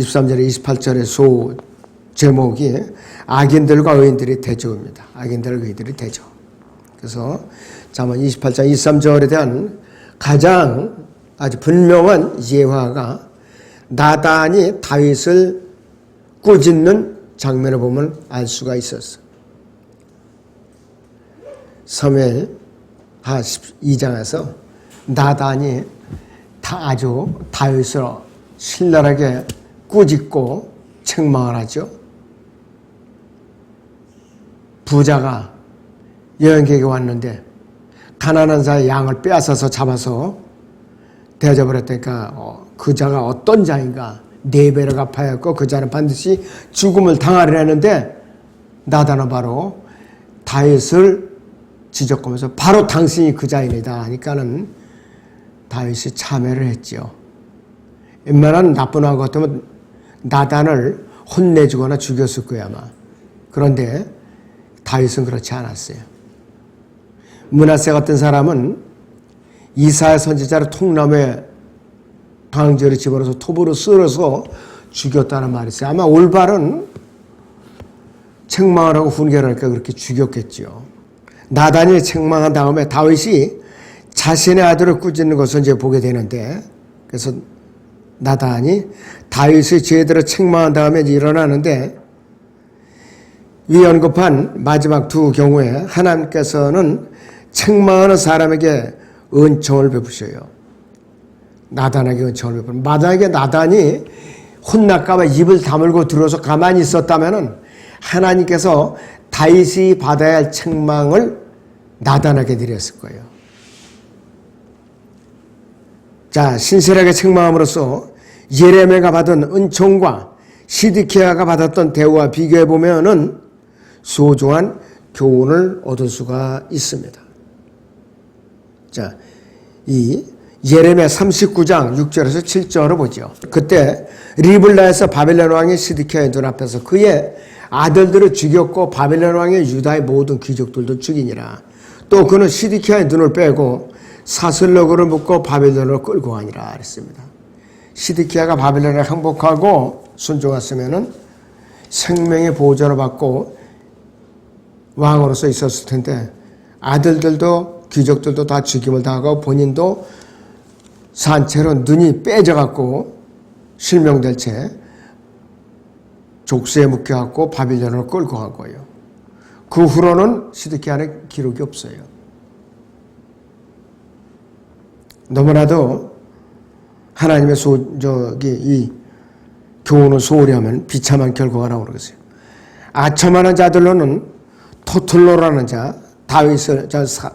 23절에 28절의 소 제목이 악인들과 의인들이 대조입니다. 악인들과 의인들이 대조. 그래서 잠언 28장 23절에 대한 가장 아주 분명한 예화가 나단이 다윗을 꾸짖는 장면을 보면 알 수가 있었어. 사무엘 하 2장에서 나단이 다 아주 다윗을 신랄하게 꾸짖고 책망을 하죠. 부자가 여행객이 왔는데 가난한 자의 양을 빼앗아서 잡아서 대접을 했다니까 어, 그 자가 어떤 자인가 네 배를 갚아야했고 그 자는 반드시 죽음을 당하리라는데 나다는 바로 다윗을 지적하면서 바로 당신이 그 자입니다 하니까는 다윗이 참회를 했지요. 웬만한 나쁜 왕 같으면 나단을 혼내주거나 죽였을 거야 아마. 그런데 다윗은 그렇지 않았어요. 문하세 같은 사람은 이사야 선지자를 통나무에 강제로 집어넣어서 톱으로 쓸어서 죽였다는 말이 있어요. 아마 올바른 책망을 하고 훈계를 하니까 그렇게 죽였겠지요. 나단이 책망한 다음에 다윗이 자신의 아들을 꾸짖는 것을 이제 보게 되는데 그래서 나단이 다윗의 죄들을 책망한 다음에 일어나는데 위 언급한 마지막 두 경우에 하나님께서는 책망하는 사람에게 은총을 베푸셔요. 나단에게 은총을 베푸는. 만약에 나단이 혼날까봐 입을 다물고 들어서 가만히 있었다면은 하나님께서 다윗이 받아야 할 책망을 나단에게 드렸을 거예요. 자, 신실하게 책망함으로써 예레미야가 받은 은총과 시드키야가 받았던 대우와 비교해 보면은 소중한 교훈을 얻을 수가 있습니다. 자, 이 예레미야 39장 6절에서 7절을 보죠. 그때 리블라에서 바벨론 왕의 시드키야의 눈앞에서 그의 아들들을 죽였고 바벨론 왕의 유다의 모든 귀족들도 죽이니라. 또 그는 시드키야의 눈을 빼고 사슬러그를 묶고 바벨론으로 끌고 가니라 그랬습니다. 시드키야가 바벨론에 항복하고 순종했으면은 생명의 보호자를 받고 왕으로서 있었을 텐데 아들들도 귀족들도 다 죽임을 당하고 본인도 산채로 눈이 빼져갖고 실명될 채 족쇄에 묶여갖고 바빌론으로 끌고 간 거예요. 그 후로는 시드키야의 기록이 없어요. 너무나도 하나님의 소, 저기, 이 교훈을 소홀히 하면 비참한 결과가 나오겠어요. 아첨하는 자들로는 토틀로라는 자, 다윗을, 저, 사,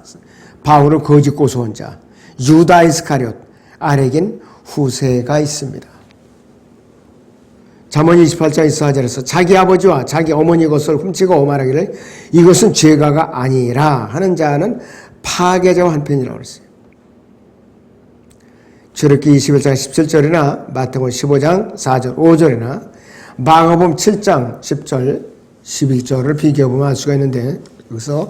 바울을 거짓 고소한 자, 유다 이스카리옷, 아래긴 후세가 있습니다. 잠언 28장 24절에서 자기 아버지와 자기 어머니 것을 훔치고 말하기를 이것은 죄가가 아니라 하는 자는 파괴자와 한편이라고 그랬어요. 출애기 21장 17절이나 마태복음 15장 4절 5절이나 마가복음 7장 10절 11절을 비교해 보면 알 수가 있는데 여기서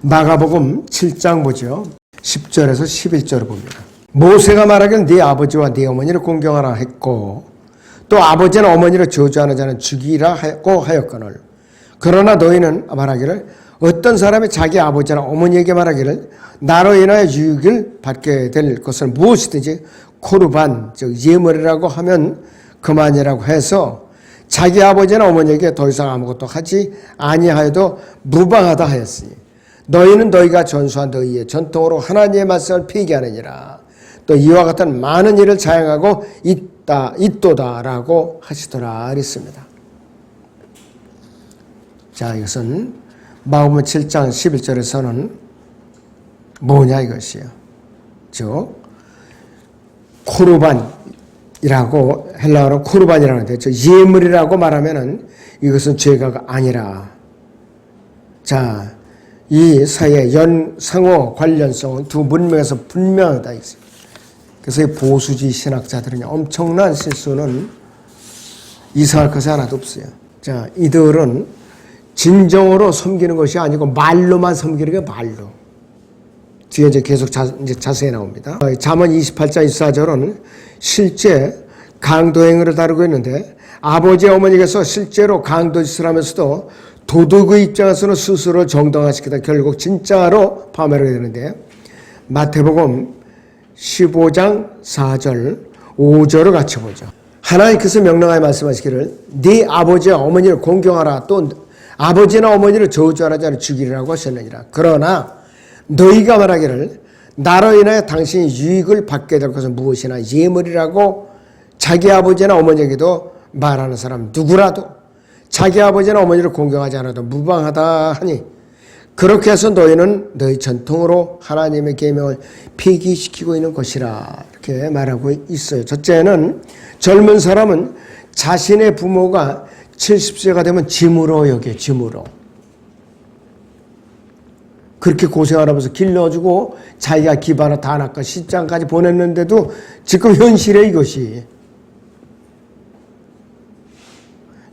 마가복음 7장 보죠. 10절에서 11절을 봅니다. 모세가 말하기를 네 아버지와 네 어머니를 공경하라 했고 또 아버지나 어머니를 저주하는 자는 죽이라 하고 하였거늘 그러나 너희는 말하기를 어떤 사람이 자기 아버지나 어머니에게 말하기를 나로 인하여 유익을 받게 될 것을 무엇이든지 코르반 즉 예물이라고 하면 그만이라고 해서 자기 아버지나 어머니에게 더 이상 아무것도 하지 아니하여도 무방하다 하였으니 너희는 너희가 전수한 너희의 전통으로 하나님의 말씀을 폐기하느니라 또 이와 같은 많은 일을 자행하고 있다 있도다라고 하시더라 그랬습니다. 자 이것은 마음은 7장 11절에서는 뭐냐 이것이요. 즉 코르반이라고 헬라어로 코르반이라는데 저 예물이라고 말하면은 이것은 죄가 아니라 자, 이 사이의 연 상호 관련성은 두 문명에서 분명하다 있어요. 그래서 이 보수주의 신학자들은 엄청난 실수는 이상할 것이 하나도 없어요. 자, 이들은 진정으로 섬기는 것이 아니고 말로만 섬기는 게 말로. 뒤에 이제 계속 자, 이제 자세히 나옵니다. 잠언 28장 24절은 실제 강도 행위를 다루고 있는데 아버지 어머니께서 실제로 강도 짓을 하면서도 도덕의 입장에서는 스스로 정당화시키다 결국 진짜로 파멸하게 되는데 마태복음 15장 4절 5절을 같이 보죠. 하나님께서 명령하여 말씀하시기를 네 아버지와 어머니를 공경하라 또 아버지나 어머니를 저주하라 자를 죽이라고 하셨느니라. 그러나 너희가 말하기를 나로 인하여 당신이 유익을 받게 될 것은 무엇이나 예물이라고 자기 아버지나 어머니에게도 말하는 사람 누구라도 자기 아버지나 어머니를 공경하지 않아도 무방하다 하니 그렇게 해서 너희는 너희 전통으로 하나님의 계명을 폐기시키고 있는 것이라 이렇게 말하고 있어요. 첫째는 젊은 사람은 자신의 부모가 70세가 되면 짐으로 여겨 짐으로 그렇게 고생하면서 길러주고 자기가 기반을 다 낚아 시장까지 보냈는데도 지금 현실에 이것이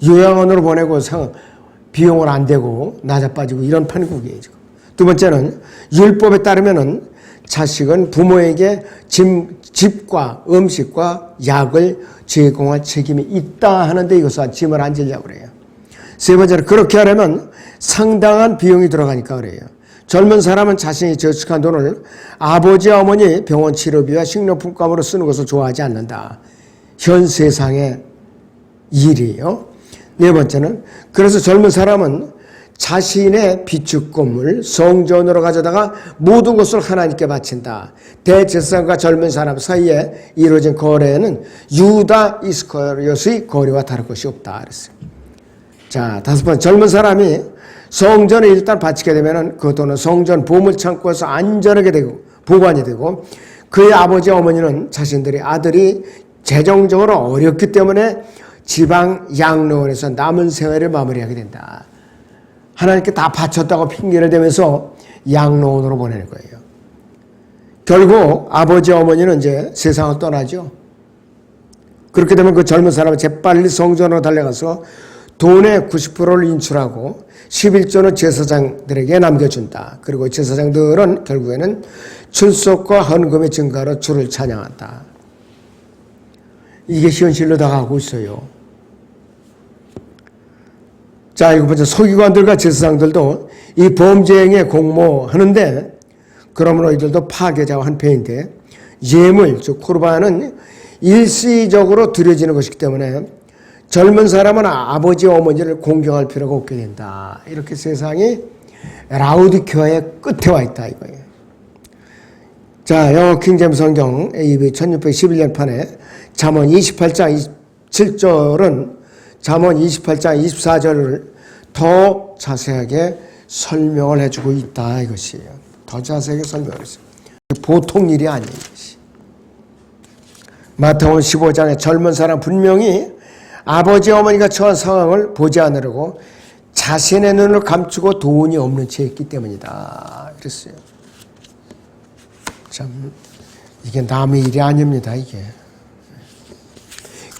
요양원으로 보내고 상, 비용을 안 되고 낮아 빠지고 이런 판국이에요 지금. 두 번째는 율법에 따르면은 자식은 부모에게 집, 집과 음식과 약을 제공할 책임이 있다 하는데 이것은 짐을 안 지려고 그래요. 세 번째는 그렇게 하려면 상당한 비용이 들어가니까 그래요. 젊은 사람은 자신이 저축한 돈을 아버지 어머니 병원 치료비와 식료품값으로 쓰는 것을 좋아하지 않는다. 현 세상의 일이에요. 네 번째는 그래서 젊은 사람은 자신의 비축금을 성전으로 가져다가 모든 것을 하나님께 바친다. 대제사장과 젊은 사람 사이에 이루어진 거래에는 유다 이스커리ot의 거래와 다를 것이 없다. 그랬어요. 자, 다섯 번 젊은 사람이 성전을 일단 바치게 되면은 그 돈은 성전 보물 창고에서 안전하게 되고 보관이 되고 그의 아버지 어머니는 자신들의 아들이 재정적으로 어렵기 때문에 지방 양로원에서 남은 생활을 마무리하게 된다. 하나님께 다 바쳤다고 핑계를 대면서 양로원으로 보내는 거예요. 결국 아버지 어머니는 이제 세상을 떠나죠. 그렇게 되면 그 젊은 사람은 재빨리 성전으로 달려가서 돈의 90%를 인출하고 11조는 제사장들에게 남겨준다. 그리고 제사장들은 결국에는 출석과 헌금의 증가로 주를 찬양한다. 이게 현실로 다가가고 있어요. 자, 이거 보자. 서기관들과 제사장들도 이 범죄 행위에 공모하는데, 그러므로 이들도 파괴자와 한패인데, 예물, 즉, 코르바는 일시적으로 드려지는 것이기 때문에 젊은 사람은 아버지, 어머니를 공경할 필요가 없게 된다. 이렇게 세상이 라우디케아의 끝에 와 있다, 이거예요. 자, 영어 킹잼 성경 AV 1611년 판에 잠언 28장 27절은 잠언 28장 24절을 더 자세하게 설명을 해주고 있다 이것이에요. 더 자세하게 설명을 했어요. 보통 일이 아니에요. 이것이. 마태복음 15장에 젊은 사람 분명히 아버지 어머니가 처한 상황을 보지 않으려고 자신의 눈을 감추고 돈이 없는 채 있기 때문이다. 그랬어요. 참 이게 남의 일이 아닙니다. 이게.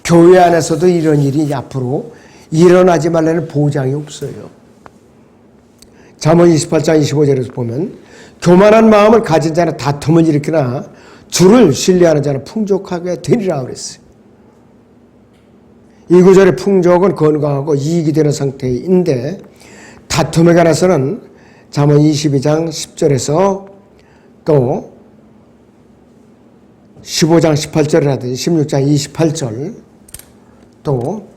교회 안에서도 이런 일이 앞으로 일어나지 말라는 보장이 없어요. 잠언 28장 25절에서 보면 교만한 마음을 가진 자는 다툼을 일으키나 주를 신뢰하는 자는 풍족하게 되리라 그랬어요. 이 구절의 풍족은 건강하고 이익이 되는 상태인데 다툼에 관해서는 잠언 22장 10절에서 또 15장 18절이라든지 16장 28절 또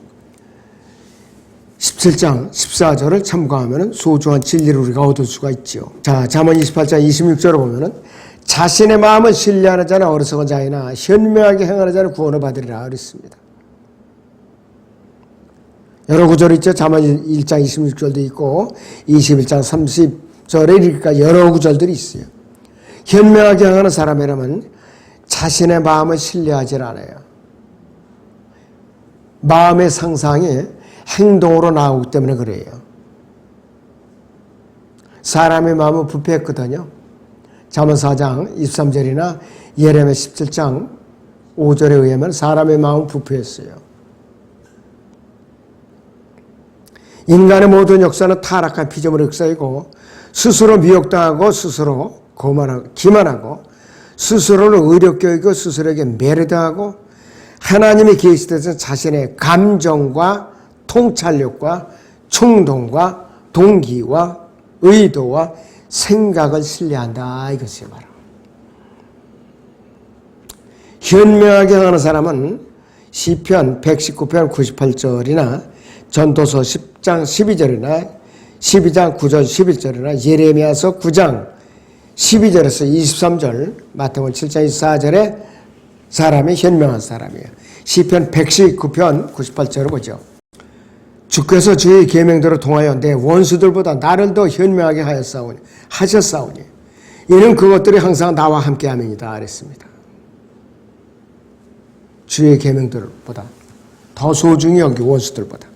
17장 14절을 참고하면 소중한 진리를 우리가 얻을 수가 있죠. 자, 잠언 28장 26절을 보면은 자신의 마음을 신뢰하는 자는 어리석은 자이나 현명하게 행하는 자는 구원을 받으리라 그랬습니다. 여러 구절 있죠. 잠언 1장 26절도 있고 21장 30절에 이르기까지 여러 구절들이 있어요. 현명하게 행하는 사람이라면 자신의 마음을 신뢰하지 않아요. 마음의 상상이 행동으로 나오기 때문에 그래요. 사람의 마음은 부패했거든요. 잠언 4장 23절이나 예레미야 17장 5절에 의하면 사람의 마음은 부패했어요. 인간의 모든 역사는 타락한 피조물의 역사이고 스스로 미혹당하고 스스로 고만하고 기만하고 스스로를 의롭게 여기고 스스로에게 매료당하고 하나님이 때는 자신의 감정과 통찰력과 충동과 동기와 의도와 생각을 신뢰한다 이것이 바로 현명하게 하는 사람은 시편 119편 98절이나 전도서 10장 12절이나 12장 9절 11절이나 예레미야서 9장 12절에서 23절 마태복음 7장 24절에 사람이 현명한 사람이에요. 시편 119편 98절을 보죠. 주께서 주의 계명대로 통하여 내 원수들보다 나를 더 현명하게 하였사오니 하셨사오니 이는 그것들이 항상 나와 함께 함이니라 그랬습니다. 주의 계명들보다 더 소중히 여기 원수들보다.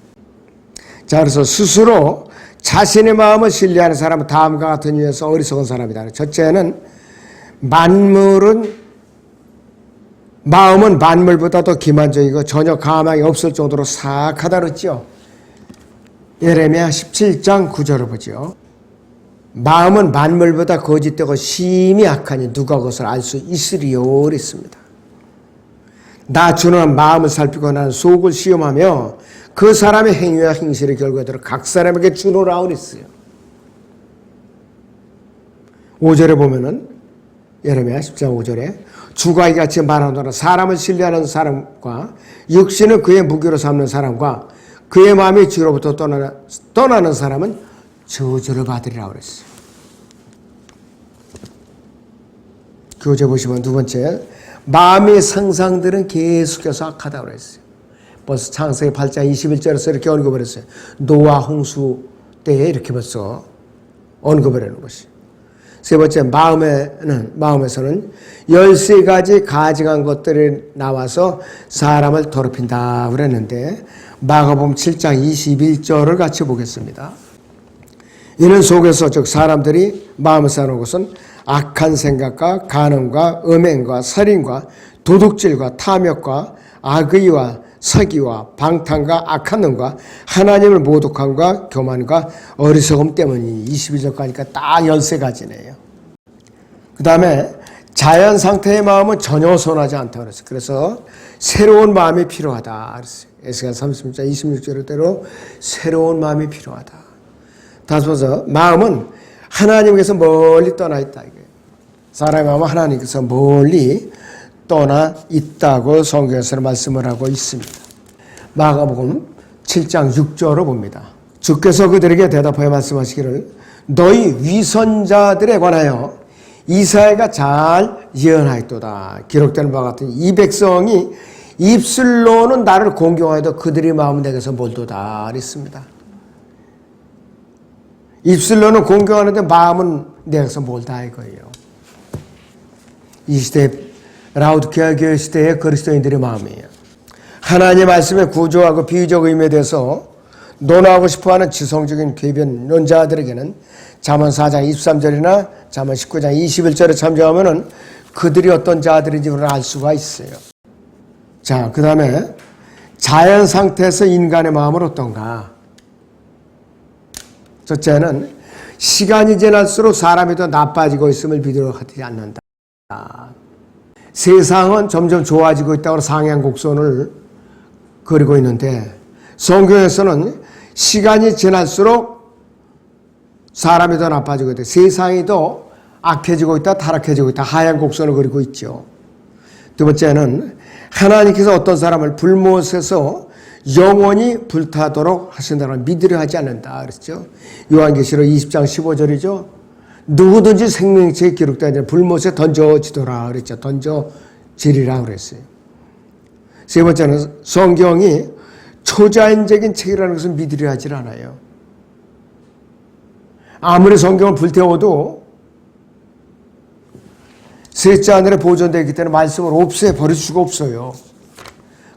자 그래서 스스로 자신의 마음을 신뢰하는 사람은 다음과 같은 이유에서 어리석은 사람이다. 첫째는 만물은 마음은 만물보다 더 기만적이고 전혀 감흥이 없을 정도로 사악하다 그랬죠. 예레미야 17장 9절을 보죠. 마음은 만물보다 거짓되고 심히 악하니 누가 그것을 알 수 있으리요 그랬습니다. 나 주는 마음을 살피고 나는 속을 시험하며 그 사람의 행위와 행실의 결과대로 각 사람에게 주노라 그랬어요. 5절에 보면은 예레미야 10장 5절에 주가 이 같이 말하노라 사람을 신뢰하는 사람과 육신을 그의 무기로 삼는 사람과 그의 마음이 주로부터 떠나는, 떠나는 사람은 저주를 받으리라 그랬어요. 교재 보시면 두 번째 마음의 상상들은 계속해서 악하다고 그랬어요. 벌써 창세기 8장 21절에서 이렇게 언급을 했어요. 노아 홍수 때에 이렇게 벌써 언급을 하는 것이. 세 번째 마음에는 마음에서는 열세 가지 가증한 것들이 나와서 사람을 더럽힌다 그랬는데 마가복음 7장 21절을 같이 보겠습니다. 이는 속에서 즉 사람들이 마음을 사는 것은 악한 생각과 간음과 음행과 살인과 도둑질과 탐욕과 악의와 사기와 방탕과 악한 놈과 하나님을 모독함과 교만과 어리석음 때문이 22절 가니까 딱 13가지네요. 그 다음에 자연 상태의 마음은 전혀 선하지 않다 그랬어요. 그래서 새로운 마음이 필요하다. 에스가 36장 26절대로 새로운 마음이 필요하다. 다시 봐서 마음은 하나님께서 멀리 떠나 있다. 사람의 마음은 하나님께서 멀리 떠나 있다고 성경에서 말씀을 하고 있습니다. 마가복음 7장 6절을 봅니다. 주께서 그들에게 대답하여 말씀하시기를 너희 위선자들에 관하여 이사야가 잘 예언하였도다. 기록되는 바와 같은 이 백성이 입술로는 나를 공경하여도 그들의 마음은 내게서 멀도다. 그랬습니다. 입술로는 공경하는데 마음은 내게서 멀다 이거예요. 이 시대 라우드케아 교회 시대의 그리스도인들의 마음이에요. 하나님 말씀의 구조하고 비유적 의미에 대해서 논하고 싶어하는 지성적인 궤변론자들에게는 잠언 4장 23절이나 잠언 19장 21절에 참조하면은 그들이 어떤 자들인지 우리는 알 수가 있어요. 자, 그 다음에 자연 상태에서 인간의 마음은 어떤가? 첫째는 시간이 지날수록 사람이 더 나빠지고 있음을 비도록 하지 않는다. 세상은 점점 좋아지고 있다고 상향 곡선을 그리고 있는데 성경에서는 시간이 지날수록 사람이 더 나빠지고 있다. 세상이 더 악해지고 있다, 타락해지고 있다. 하얀 곡선을 그리고 있죠. 두 번째는 하나님께서 어떤 사람을 불못에서 영원히 불타도록 하신다는 믿으려 하지 않는다. 그랬죠. 요한계시록 20장 15절이죠. 누구든지 생명체에 기록되는 불못에 던져지더라. 그랬죠. 던져지리라 그랬어요. 세 번째는 성경이 초자연적인 책이라는 것을 믿으려 하질 않아요. 아무리 성경을 불태워도 셋째 하늘에 보존되기 때문에 말씀을 없애 버릴 수가 없어요.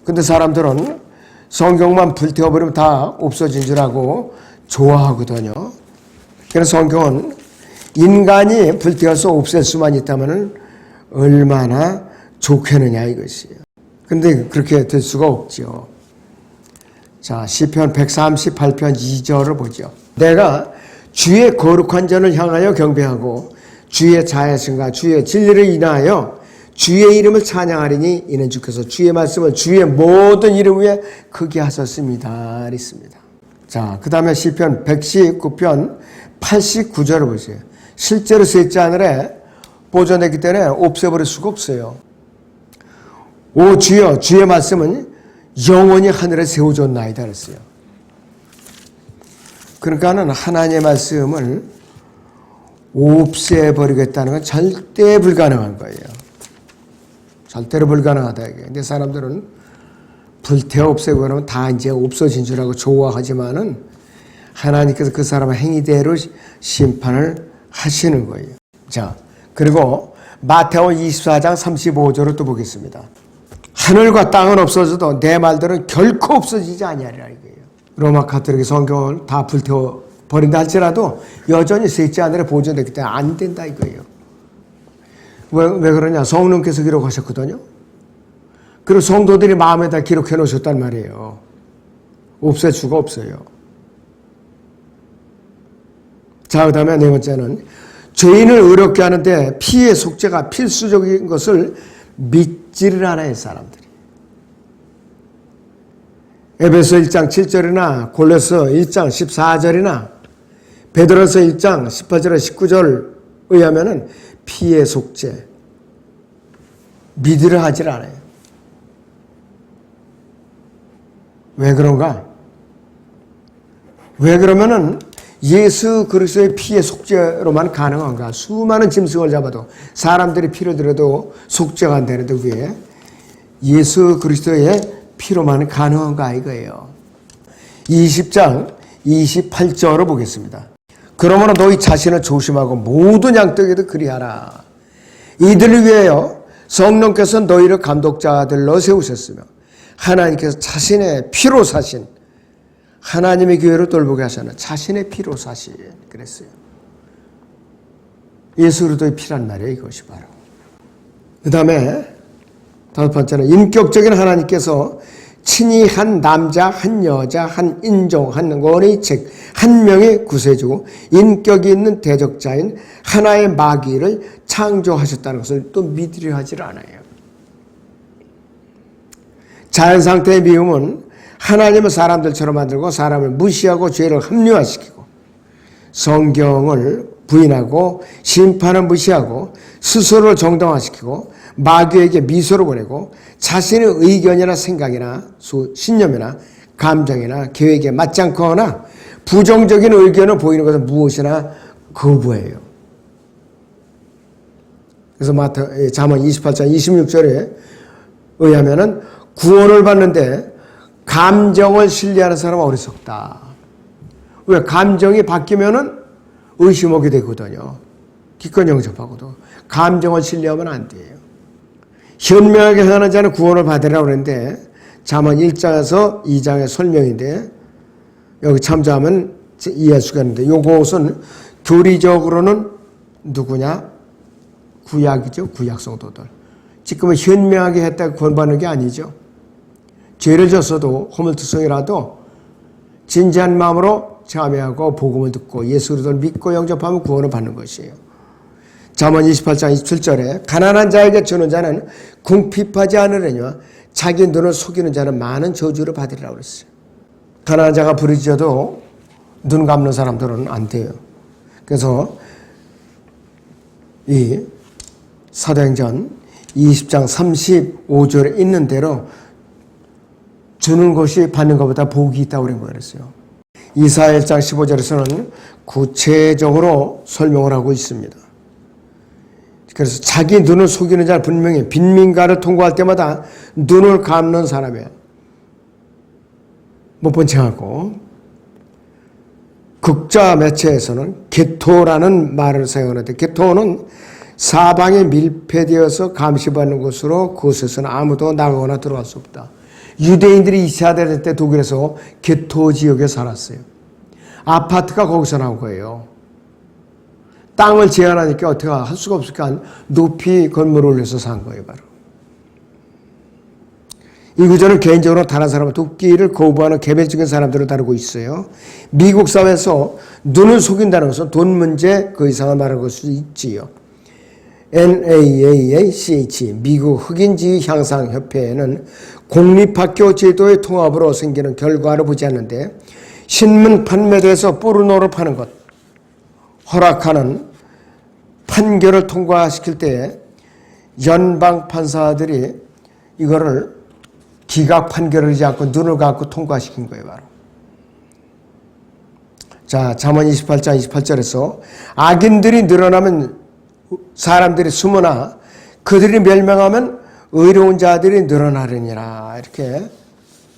근데 사람들은 성경만 불태워버리면 다 없어진 줄 알고 좋아하거든요. 그래서 성경은 인간이 불태워서 없앨 수만 있다면 얼마나 좋겠느냐 이것이에요. 근데 그렇게 될 수가 없죠. 자, 시편 138편 2절을 보죠. 내가 주의 거룩한 전을 향하여 경배하고 주의 자애신과 주의 진리를 인하여 주의 이름을 찬양하리니 이는 주께서 주의 말씀을 주의 모든 이름 위에 크게 하셨습니다. 있습니다. 자, 그 다음에 시편 119편 89절을 보세요. 실제로 셋째 하늘에 보존했기 때문에 없애버릴 수가 없어요. 오 주여 주의 말씀은 영원히 하늘에 세워졌나이다 그랬어요. 그러니까는 하나님의 말씀을 없애버리겠다는 건 절대 불가능한 거예요. 절대로 불가능하다 이게. 근데 사람들은 불태워 없애고 그러면 다 이제 없어진 줄 알고 좋아하지만은 하나님께서 그 사람의 행위대로 심판을 하시는 거예요. 자, 그리고 마태오 24장 35절을 또 보겠습니다. 하늘과 땅은 없어져도 내 말들은 결코 없어지지 아니하리라 이거예요. 로마 카톨릭 성경을 다 불태워 버린다 할지라도 여전히 셋째 하늘에 보존됐기 때문에 안 된다 이거예요. 왜, 왜 그러냐? 성령께서 기록하셨거든요. 그리고 성도들이 마음에다 기록해 놓으셨단 말이에요. 없앨 수가 없어요. 자, 그 다음에 네 번째는 죄인을 의롭게 하는데 피의 속죄가 필수적인 것을 믿지를 않아요, 사람들이. 에베소 1장 7절이나 골로서 1장 14절이나 베드로서 1장 18절에 19절 의하면은 피의 속죄 믿으려 하질 않아요. 왜 그런가? 왜 그러면은 예수 그리스도의 피의 속죄로만 가능한가? 수많은 짐승을 잡아도 사람들이 피를 들여도 속죄가 안 되는데 왜 예수 그리스도의 피로만 가능한가 이거예요. 20장 28절을 보겠습니다. 그러므로 너희 자신을 조심하고 모든 양떼에도 그리하라. 이들을 위하여 성령께서 너희를 감독자들로 세우셨으며 하나님께서 자신의 피로 사신 하나님의 교회를 돌보게 하셨는 자신의 피로 사신 그랬어요. 예수 그리스도의 피란 말이에요. 이것이 바로. 그 다음에 다섯 번째는 인격적인 하나님께서 친히 한 남자, 한 여자, 한 인종, 한 원의 책, 한 명의 구세주, 인격이 있는 대적자인 하나의 마귀를 창조하셨다는 것을 또 믿으려 하질 않아요. 자연 상태의 미움은 하나님을 사람들처럼 만들고 사람을 무시하고 죄를 합리화시키고 성경을 부인하고 심판을 무시하고 스스로를 정당화시키고 마귀에게 미소를 보내고 자신의 의견이나 생각이나 신념이나 감정이나 계획에 맞지 않거나 부정적인 의견을 보이는 것은 무엇이나 거부해요. 그래서 마태 잠언 28장 26절에 의하면은 구원을 받는데 감정을 신뢰하는 사람은 어리석다. 왜 감정이 바뀌면은 의심하게 되거든요. 기껏 영접하고도 감정을 신뢰하면 안 돼요. 현명하게 행하는 자는 구원을 받으라고 그러는데 잠언 1장에서 2장의 설명인데 여기 참조하면 이해할 수가 있는데 요것은 교리적으로는 누구냐? 구약이죠. 구약 성도들. 지금은 현명하게 했다고 구원받는 게 아니죠. 죄를 졌어도 허물투성이라도 진지한 마음으로 참여하고 복음을 듣고 예수 그리스도를 믿고 영접하면 구원을 받는 것이에요. 잠언 28장 27절에 가난한 자에게 주는 자는 궁핍하지 않으려니와 자기 눈을 속이는 자는 많은 저주를 받으리라고 그랬어요. 가난한 자가 부르짖어도 눈 감는 사람들은 안 돼요. 그래서 이 사도행전 20장 35절에 있는 대로 주는 것이 받는 것보다 복이 있다고 그런 거였어요. 이사 1장 15절에서는 구체적으로 설명을 하고 있습니다. 그래서 자기 눈을 속이는 자는 분명히 빈민가를 통과할 때마다 눈을 감는 사람이에요. 못본 척하고 극자 매체에서는 개토라는 말을 사용하는데 개토는 사방에 밀폐되어서 감시받는 곳으로 그곳에서는 아무도 나가거나 들어갈 수 없다. 유대인들이 이사될 때 독일에서 개토 지역에 살았어요. 아파트가 거기서 나온 거예요. 땅을 제한하니까 어떻게 할 수가 없으니까 높이 건물을 올려서 산 거예요, 바로. 이 구절은 개인적으로 다른 사람을 돕기를 거부하는 개별적인 사람들을 다루고 있어요. 미국 사회에서 눈을 속인다는 것은 돈 문제 그 이상을 말하는 것수 있지요. NAACH 미국 흑인지위 향상 협회에는 공립학교 제도의 통합으로 생기는 결과를 보지 않는데 신문 판매대에서 포르노를 파는 것 허락하는 판결을 통과시킬 때 연방 판사들이 이거를 기각 판결을 하지 않고 눈을 감고 통과시킨 거예요, 바로. 자, 잠언 28장 28절에서 악인들이 늘어나면 사람들이 숨어나 그들이 멸망하면 의로운 자들이 늘어나려니라 이렇게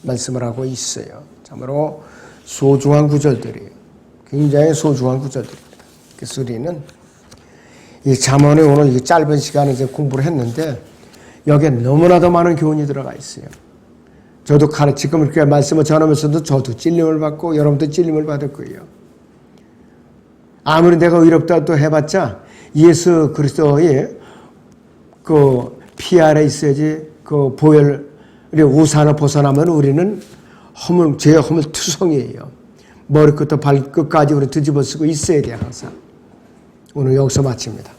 말씀을 하고 있어요. 참으로 소중한 구절들이에요. 굉장히 소중한 구절들입니다. 그래서 우리는 이 잠언에 오늘 이 짧은 시간에 이제 공부를 했는데 여기에 너무나도 많은 교훈이 들어가 있어요. 저도 가르 지금 이렇게 말씀을 전하면서도 저도 찔림을 받고 여러분도 찔림을 받을 거예요. 아무리 내가 의롭다 또 해봤자 예수 그리스도의 그 피 아래 있어야지 그 보혈 우리 우산을 벗어나면 우리는 허물 죄 허물 투성이에요. 머리끝부터 발끝까지 우리 뒤집어 쓰고 있어야 돼 항상. 오늘 여기서 마칩니다.